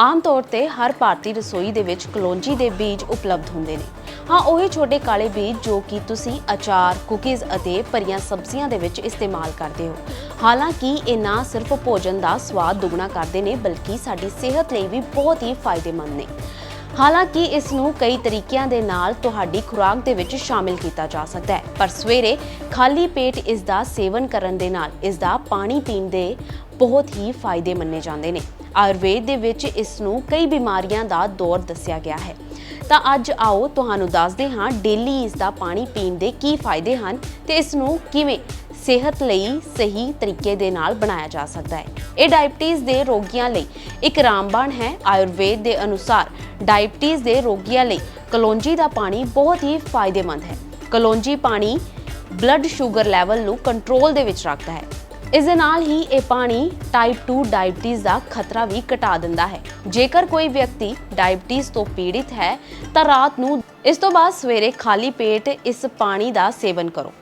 ਆਮ ਤੌਰ ਤੇ ਹਰ ਭਾਰਤੀ ਰਸੋਈ ਦੇ ਵਿੱਚ ਕਲੌਂਜੀ ਦੇ ਬੀਜ ਉਪਲਬਧ ਹੁੰਦੇ ਨੇ। ਹਾਂ, ਉਹੀ ਛੋਟੇ ਕਾਲੇ ਬੀਜ ਜੋ ਕਿ ਤੁਸੀਂ ਅਚਾਰ, ਕੁਕੀਜ਼ ਅਤੇ ਭਰੀਆਂ ਸਬਜ਼ੀਆਂ ਦੇ ਵਿੱਚ ਇਸਤੇਮਾਲ ਕਰਦੇ ਹੋ। ਹਾਲਾਂਕਿ, ਇਹ ਨਾ ਸਿਰਫ ਭੋਜਨ ਦਾ ਸਵਾਦ ਦੁੱਗਣਾ ਕਰਦੇ ਨੇ, ਬਲਕਿ ਸਾਡੀ ਸਿਹਤ ਲਈ ਵੀ ਬਹੁਤ ਹੀ ਫਾਇਦੇਮੰਦ ਨੇ। ਹਾਲਾਂਕਿ, ਇਸ ਨੂੰ ਕਈ ਤਰੀਕਿਆਂ ਦੇ ਨਾਲ ਤੁਹਾਡੀ ਖੁਰਾਕ ਦੇ ਵਿੱਚ ਸ਼ਾਮਿਲ ਕੀਤਾ ਜਾ ਸਕਦਾ ਹੈ। ਪਰ ਸਵੇਰੇ ਖਾਲੀ ਪੇਟ ਇਸ ਦਾ ਸੇਵਨ ਕਰਨ ਦੇ ਨਾਲ ਇਸ ਦਾ ਪਾਣੀ ਪੀਣ ਦੇ ਬਹੁਤ ਹੀ ਫਾਇਦੇ ਮੰਨੇ ਜਾਂਦੇ ਨੇ। ਆਯੁਰਵੇਦ ਦੇ ਵਿੱਚ ਇਸ ਨੂੰ ਕਈ ਬਿਮਾਰੀਆਂ ਦਾ ਦੌਰ ਦੱਸਿਆ ਗਿਆ ਹੈ। ਤਾਂ ਅੱਜ ਆਓ ਤੁਹਾਨੂੰ ਦੱਸਦੇ ਹਾਂ, ਡੇਲੀ ਇਸ ਦਾ ਪਾਣੀ ਪੀਣ ਦੇ ਕੀ ਫਾਇਦੇ ਹਨ ਤੇ ਇਸ ਨੂੰ ਕਿਵੇਂ ਸਿਹਤ ਲਈ ਸਹੀ ਤਰੀਕੇ ਦੇ ਨਾਲ ਬਣਾਇਆ ਜਾ ਸਕਦਾ ਹੈ। ਇਹ ਡਾਇਬਟੀਜ਼ ਦੇ ਰੋਗੀਆਂ ਲਈ ਇੱਕ ਰਾਮਬਾਣ ਹੈ। ਆਯੁਰਵੇਦ ਦੇ ਅਨੁਸਾਰ ਡਾਇਬਟੀਜ਼ ਦੇ ਰੋਗੀਆਂ ਲਈ ਕਲੌਂਜੀ ਦਾ ਪਾਣੀ ਬਹੁਤ ਹੀ ਫਾਇਦੇਮੰਦ ਹੈ। ਕਲੌਂਜੀ ਪਾਣੀ ਬਲੱਡ ਸ਼ੂਗਰ ਲੈਵਲ ਨੂੰ ਕੰਟਰੋਲ ਦੇ ਵਿੱਚ ਰੱਖਦਾ ਹੈ। ਇਸ ਦੇ ਨਾਲ ਹੀ ਇਹ ਪਾਣੀ ਟਾਈਪ 2 ਡਾਇਬਟੀਜ਼ ਦਾ ਖਤਰਾ ਵੀ ਘਟਾ ਦਿੰਦਾ ਹੈ। ਜੇਕਰ ਕੋਈ ਵਿਅਕਤੀ ਡਾਇਬਟੀਜ਼ ਤੋਂ ਪੀੜਿਤ ਹੈ, ਤਾਂ ਰਾਤ ਨੂੰ ਇਸ ਤੋਂ ਬਾਅਦ ਸਵੇਰੇ ਖਾਲੀ ਪੇਟ ਇਸ ਪਾਣੀ ਦਾ ਸੇਵਨ ਕਰੋ।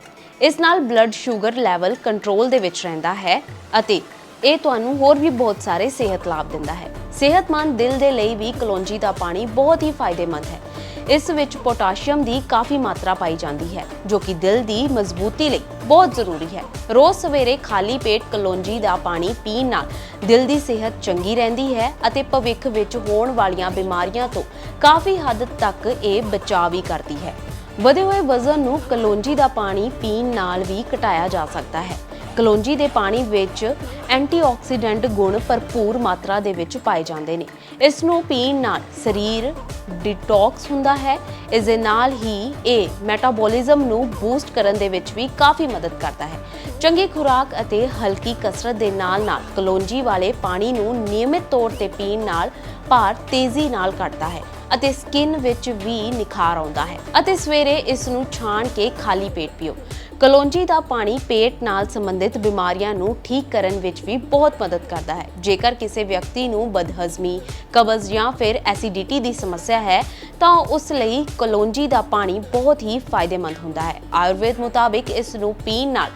ਇਸ ਨਾਲ ਬਲੱਡ ਸ਼ੂਗਰ ਲੈਵਲ ਕੰਟਰੋਲ ਦੇ ਵਿੱਚ ਰਹਿੰਦਾ ਹੈ ਅਤੇ ਇਹ ਤੁਹਾਨੂੰ ਹੋਰ ਵੀ ਬਹੁਤ ਸਾਰੇ ਸਿਹਤ ਲਾਭ ਦਿੰਦਾ ਹੈ। ਸਿਹਤਮੰਦ ਦਿਲ ਦੇ ਲਈ ਵੀ ਕਲੌਂਜੀ ਦਾ ਪਾਣੀ ਬਹੁਤ ਹੀ ਫਾਇਦੇਮੰਦ ਹੈ। ਇਸ ਵਿੱਚ ਪੋਟਾਸ਼ੀਅਮ ਦੀ ਕਾਫੀ ਮਾਤਰਾ ਪਾਈ ਜਾਂਦੀ ਹੈ, ਜੋ ਕਿ ਦਿਲ ਦੀ ਮਜ਼ਬੂਤੀ ਲਈ ਬਹੁਤ ਜ਼ਰੂਰੀ ਹੈ। ਰੋਜ਼ ਸਵੇਰੇ ਖਾਲੀ ਪੇਟ ਕਲੌਂਜੀ ਦਾ ਪਾਣੀ ਪੀਣ ਨਾਲ ਦਿਲ ਦੀ ਸਿਹਤ ਚੰਗੀ ਰਹਿੰਦੀ ਹੈ ਅਤੇ ਭਵਿੱਖ ਵਿੱਚ ਹੋਣ ਵਾਲੀਆਂ ਬਿਮਾਰੀਆਂ ਤੋਂ ਕਾਫੀ ਹੱਦ ਤੱਕ ਇਹ ਬਚਾਅ ਵੀ ਕਰਦੀ ਹੈ। ਵਧੇ ਹੋਏ ਵਜ਼ਨ ਨੂੰ ਕਲੌਂਜੀ ਦਾ ਪਾਣੀ ਪੀਣ ਨਾਲ ਵੀ ਘਟਾਇਆ ਜਾ ਸਕਦਾ ਹੈ। ਕਲੋਂਜੀ ਦੇ ਪਾਣੀ ਵਿੱਚ ਐਂਟੀਆਕਸੀਡੈਂਟ ਗੁਣ ਭਰਪੂਰ ਮਾਤਰਾ ਦੇ ਵਿੱਚ ਪਾਏ ਜਾਂਦੇ ਨੇ। ਇਸ ਨੂੰ ਪੀਣ ਨਾਲ ਸਰੀਰ ਡਿਟੌਕਸ ਹੁੰਦਾ ਹੈ। ਇਸ ਦੇ ਨਾਲ ਹੀ ਇਹ ਮੈਟਾਬੋਲਿਜ਼ਮ ਨੂੰ ਬੂਸਟ ਕਰਨ ਦੇ ਵਿੱਚ ਵੀ ਕਾਫੀ ਮਦਦ ਕਰਦਾ ਹੈ। ਚੰਗੀ ਖੁਰਾਕ ਅਤੇ ਹਲਕੀ ਕਸਰਤ ਦੇ ਨਾਲ ਨਾਲ ਕਲੋਂਜੀ ਵਾਲੇ ਪਾਣੀ ਨੂੰ ਨਿਯਮਿਤ ਤੌਰ ਤੇ ਪੀਣ ਨਾਲ ਭਾਰ ਤੇਜ਼ੀ ਨਾਲ ਘਟਦਾ ਹੈ। ਅਤੇ ਸਕਿਨ ਵਿੱਚ ਵੀ ਨਿਖਾਰ ਆਉਂਦਾ ਹੈ। ਅਤੇ ਸਵੇਰੇ ਇਸ ਨੂੰ ਛਾਣ ਕੇ ਖਾਲੀ ਪੇਟ ਪੀਓ। ਕਲੌਂਜੀ ਦਾ ਪਾਣੀ ਪੇਟ ਨਾਲ ਸੰਬੰਧਿਤ ਬਿਮਾਰੀਆਂ ਨੂੰ ਠੀਕ ਕਰਨ ਵਿੱਚ ਵੀ ਬਹੁਤ ਮਦਦ ਕਰਦਾ ਹੈ। ਜੇਕਰ ਕਿਸੇ ਵਿਅਕਤੀ ਨੂੰ ਬਦਹਜ਼ਮੀ, ਕਬਜ਼ ਜਾਂ ਫਿਰ ਐਸਿਡਿਟੀ ਦੀ ਸਮੱਸਿਆ ਹੈ, ਤਾਂ ਉਸ ਲਈ ਕਲੌਂਜੀ ਦਾ ਪਾਣੀ ਬਹੁਤ ਹੀ ਫਾਇਦੇਮੰਦ ਹੁੰਦਾ ਹੈ। ਆਯੁਰਵੇਦ ਮੁਤਾਬਿਕ ਇਸ ਨੂੰ ਪੀਣ ਨਾਲ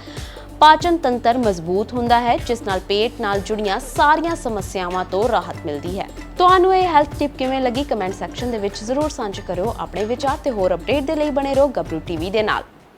ਪਾਚਨ ਤੰਤਰ ਮਜ਼ਬੂਤ ਹੁੰਦਾ ਹੈ, ਜਿਸ ਨਾਲ ਪੇਟ ਨਾਲ ਜੁੜੀਆਂ ਸਾਰੀਆਂ ਸਮੱਸਿਆਵਾਂ ਤੋਂ ਰਾਹਤ ਮਿਲਦੀ ਹੈ। ਤੁਹਾਨੂੰ ਇਹ ਹੈਲਥ ਟਿਪ ਕਿਵੇਂ ਲੱਗੀ? ਕਮੈਂਟ ਸੈਕਸ਼ਨ ਦੇ ਵਿੱਚ ਜ਼ਰੂਰ ਸਾਂਝਾ ਕਰਿਓ। ਆਪਣੇ ਵਿਚਾਰ ਤੇ ਹੋਰ ਅਪਡੇਟ ਦੇ ਲਈ ਬਣੇ ਰਹੋ ਗੱਭਰੂ ਟੀਵੀ ਦੇ ਨਾਲ।